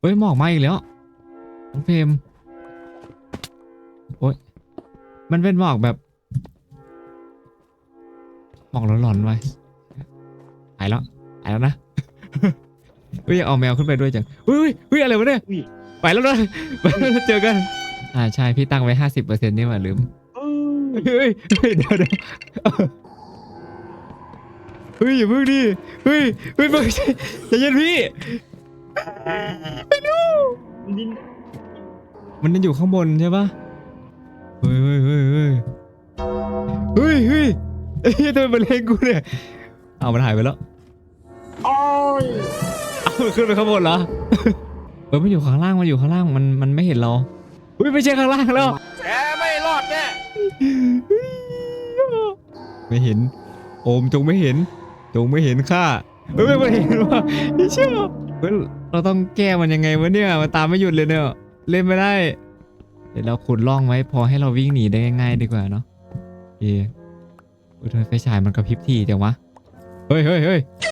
เฮ้ยหมอกมาอีกแล้วน้องเพมโอ้ยมันเป็นหมอกแบบหมอกหลอนๆไว้หายแล้วหายแล้วนะเฮ้ยอยากเอาแมวขึ้นไปด้วยจังเฮ้ยเฮ้ยอะไรวะเนี่ยอุ้ยไปแล้วนะไปแล้วนะเจอกัน อ่าใช่พี่ตั้งไว้ห้าสิบเปอร์เซ็นต์นี่หว่าลืมเอ้ยเฮ้ยเฮ้ยเดี๋ยวเดี๋ยวเฮ้ยอย่าเพิ่งดิเฮ้ยเฮ้ยไม่ใช่ใจเย็นพี่ ดินมันยังอยู่ข้างบนใช่ปะเฮ้ยเฮ้ยเฮ้ยเฮ้ยเฮ้ยเฮ้ยเฮ้ยทำไมมันเล็งกูเนี่ยเอามันหายไปแล้วโอ้ยเอามันขึ้นไปข้างบนเหรอเออมันอยู่ข้างล่างมันอยู่ข้างล่างมันมันไม่เห็นเราเฮ้ยไม่ใช่ข้างล่างแล้วแกไม่รอดแน่ไม่เห็น โอมจงไม่เห็น จงไม่เห็นข้าเฮ้ยไม่เห็นว่าไม่เชื่อ เฮ้ยเราต้องแก้มันยังไงวะเนี่ยมันตามไม่หยุดเลยเนี่ยเล่นไม่ได้ เดี๋ยวเราขุดร่องไว้พอให้เราวิ่งหนีได้ง่ายๆดีกว่าเนาะเอเคเฮ้ยทำไมไฟฉายมันกระพริบทีจังวะเฮ้ยเฮ้ยเฮ้ย